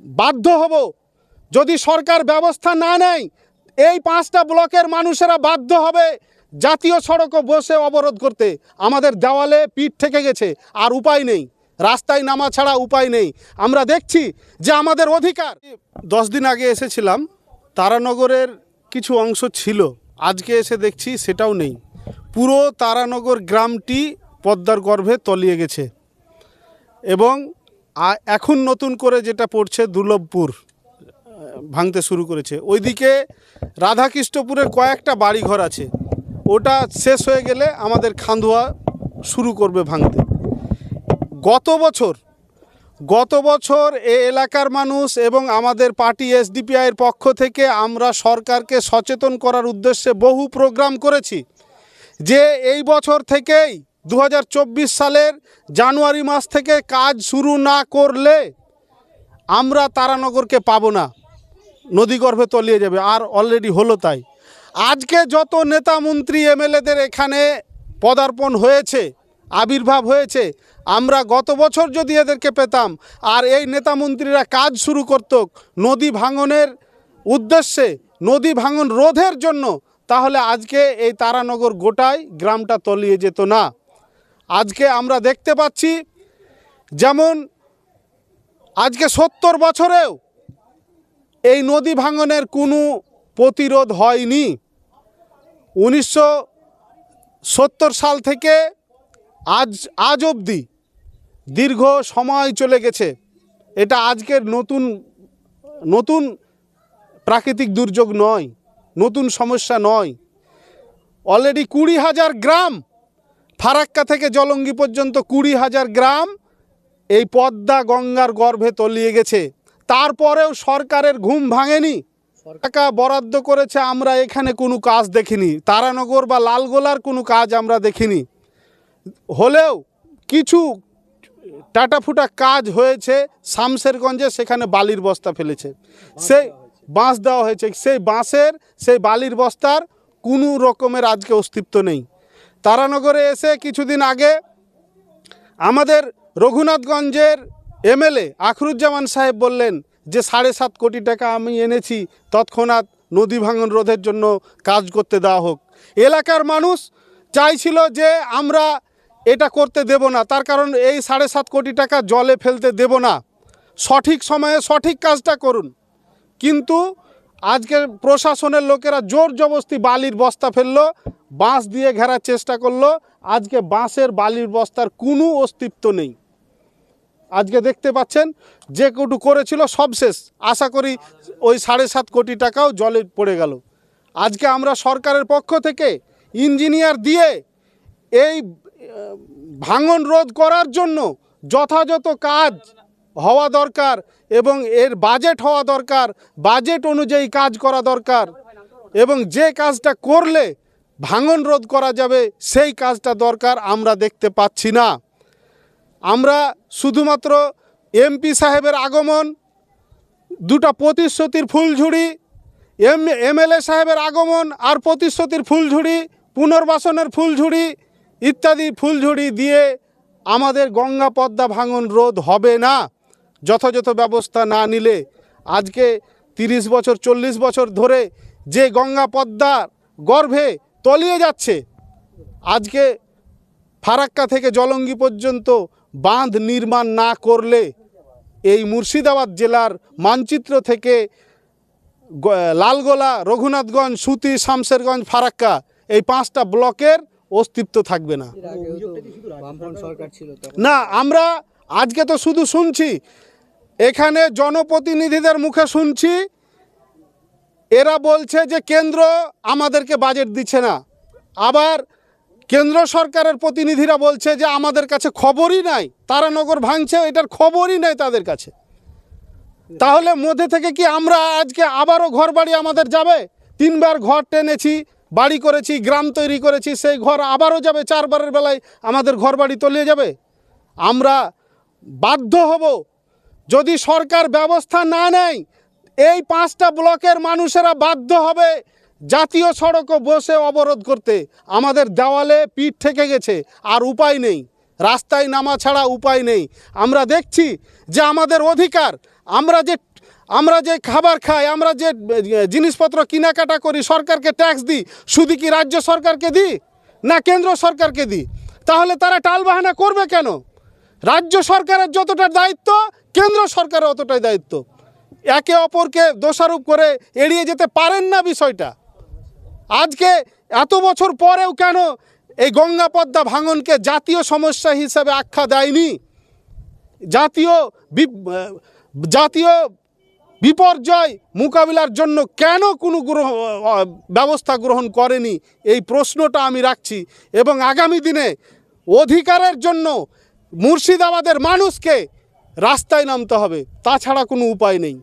বাধ্য হব। যদি সরকার ব্যবস্থা না নেয়, এই পাঁচটা ব্লকের মানুষেরা বাধ্য হবে জাতীয় সড়কও বসে অবরোধ করতে। আমাদের দেওয়ালে পিঠ থেকে গেছে, আর উপায় নেই। রাস্তায় নামা ছাড়া উপায় নেই। আমরা দেখছি যে আমাদের অধিকার। দশ দিন আগে এসেছিলাম, তারানগরের কিছু অংশ ছিল। আজকে এসে দেখছি সেটাও নেই। পুরো তারানগর গ্রামটি পদ্মার গর্ভে তলিয়ে গেছে। এবং আ- এখন নতুন করে যেটা পড়ছে দুর্লভপুর ভাঙতে শুরু করেছে। ওইদিকে রাধাকৃষ্ণপুরের কয়েকটা বাড়িঘর আছে। ওটা শেষ হয়ে গেলে আমাদের খান্দুয়া শুরু করবে ভাঙতে। গত বছর গত বছর এ এলাকার মানুষ এবং আমাদের পার্টি এসডিপিআইয়ের পক্ষ থেকে আমরা সরকারকে সচেতন করার উদ্দেশ্যে বহু প্রোগ্রাম করেছি যে এই বছর থেকেই দু হাজার চব্বিশ সালের জানুয়ারি মাস থেকে কাজ শুরু না করলে আমরা তারানগরকে পাবো না। নদীগর্ভে তলিয়ে যাবে, আর অলরেডি হলো তাই। আজকে যত নেতা মন্ত্রী, এমএলএদের এখানে পদার্পণ হয়েছে, আবির্ভাব হয়েছে, আমরা গত বছর যদি এদেরকে পেতাম, আর এই নেতা মন্ত্রীরা কাজ শুরু করত নদী ভাঙনের উদ্দেশ্যে, নদী ভাঙন রোধের জন্য, তাহলে আজকে এই তারানগর গোটায় গ্রামটা তলিয়ে যেত না। আজকে আমরা দেখতে পাচ্ছি যেমন আজকে সত্তর বছরেও এই নদী ভাঙনের কোনো প্রতিরোধ হয়নি। উনিশশো সত্তর সাল থেকে আজ আজ অবধি দীর্ঘ সময় চলে গেছে। এটা আজকের নতুন নতুন প্রাকৃতিক দুর্যোগ নয়, নতুন সমস্যা নয়। অলরেডি কুড়ি হাজার গ্রাম ফারাক্কা থেকে জলঙ্গি পর্যন্ত কুড়ি হাজার গ্রাম এই পদ্মা গঙ্গার গর্ভে তলিয়ে গেছে। তারপরেও সরকারের ঘুম ভাঙেনি। টাকা বরাদ্দ করেছে আমরা এখানে কোনো কাজ দেখিনি। তারানগর বা লালগোলার কোনো কাজ আমরা দেখিনি। হলেও কিছু টাটাফুটা কাজ হয়েছে শামসেরগঞ্জে সেখানে বালির বস্তা ফেলেছে। সেই বাঁশ দেওয়া হয়েছে। সেই বাঁশের, সেই বালির বস্তার কোনো রকমের আজকে অস্তিত্ব নেই। তারানগরে এসে কিছুদিন আগে আমাদের রঘুনাথগঞ্জের এমএলএ আখরুজ্জামান সাহেব বললেন যে সাড়ে সাত কোটি টাকা আমি এনেছি, তৎক্ষণাৎ নদী ভাঙন রোধের জন্য কাজ করতে দেওয়া হোক। এলাকার মানুষ চাইছিল যে আমরা এটা করতে দেব না, তার কারণ এই সাড়ে সাত কোটি টাকা জলে ফেলতে দেব না। সঠিক সময়ে সঠিক কাজটা করুন। কিন্তু আজকের প্রশাসনের লোকেরা জোর জবস্তি বালির বস্তা ফেলল, বাঁশ দিয়ে ঘেরার চেষ্টা করল। আজকে বাঁশের বালির বস্তার কোনো অস্তিত্ব নেই। আজকে দেখতে পাচ্ছেন, যে কটু করেছিল সব শেষ। আশা করি ওই সাড়ে সাত কোটি টাকাও জলে পড়ে গেল। আজকে আমরা সরকারের পক্ষ থেকে ইঞ্জিনিয়ার দিয়ে এই ভাঙন রোধ করার জন্য যথাযথ কাজ হওয়া দরকার এবং এর বাজেট হওয়া দরকার বাজেট অনুযায়ী কাজ করা দরকার এবং যে কাজটা করলে ভাঙন রোধ করা যাবে, সেই কাজটা দরকার আমরা দেখতে পাচ্ছি না। আমরা শুধুমাত্র এমপি সাহেবের আগমন, দুটা প্রতিশ্রুতির ফুলঝুড়ি, এম এমএলএ সাহেবের আগমন আর প্রতিশ্রুতির ফুলঝুড়ি, পুনর্বাসনের ফুলঝুড়ি ইত্যাদি ফুলঝুড়ি দিয়ে আমাদের গঙ্গা পদ্মা ভাঙন রোধ হবে না। যথাযথ ব্যবস্থা না নিলে আজকে তিরিশ বছর চল্লিশ বছর ধরে যে গঙ্গা পদ্মার গর্ভে তলিয়ে যাচ্ছে আজকে ফারাক্কা থেকে জলঙ্গি পর্যন্ত বাঁধ নির্মাণ না করলে এই মুর্শিদাবাদ জেলার মানচিত্র থেকে লালগোলা রঘুনাথগঞ্জ সুতি শামশেরগঞ্জ ফারাক্কা এই পাঁচটা ব্লকের অস্তিত্ব থাকবে না। না আমরা আজকে তো শুধু শুনছি, এখানে জনপ্রতিনিধিদের মুখে শুনছি, এরা বলছে যে কেন্দ্র আমাদেরকে বাজেট দিচ্ছে না। আবার কেন্দ্র সরকারের প্রতিনিধিরা বলছে যে আমাদের কাছে খবরই নাই, তারানগর ভাঙছে, এটার খবরই নাই তাদের কাছে। তাহলে মধ্যে থেকে কি আমরা আজকে আবারও ঘর বাড়ি আমাদের যাবে? তিনবার ঘর টেনেছি, বাড়ি করেছি, গ্রাম তৈরি করেছি, সেই ঘর আবারও যাবে, চারবারের বেলায় আমাদের ঘর বাড়ি তলিয়ে যাবে? আমরা বাধ্য হব। যদি সরকার ব্যবস্থা না নেয়, এই পাঁচটা ব্লকের মানুষেরা বাধ্য হবে জাতীয় সড়কও বসে অবরোধ করতে। আমাদের দেওয়ালে পিঠ থেকে গেছে, আর উপায় নেই। রাস্তায় নামা ছাড়া উপায় নেই। আমরা দেখছি যে আমাদের অধিকার, আমরা যে আমরা যে খাবার খাই, আমরা যে জিনিসপত্র কেনাকাটা করি, সরকারকে ট্যাক্স দিই, শুধু কি রাজ্য সরকারকে দিই? না কেন্দ্র সরকারকে দিই? তাহলে তারা টালবাহানা করবে কেন? রাজ্য সরকারের যতটা দায়িত্ব, কেন্দ্র সরকারের অতটাই দায়িত্ব। একে অপরকে দোষারোপ করে এড়িয়ে যেতে পারেন না বিষয়টা। আজকে এত বছর পরেও কেন এই গঙ্গা পদ্মা ভাঙনকে জাতীয় সমস্যা হিসেবে আখ্যা দেয়নি? জাতীয় জাতীয় বিপর্যয় মোকাবিলার জন্য কেন কোনো ব্যবস্থা গ্রহণ করেনি? এই প্রশ্নটা আমি রাখছি এবং আগামী দিনে অধিকারের জন্য মুর্শিদাবাদের মানুষকে রাস্তায় নামতে হবে তাছাড়া কোনো উপায় নেই।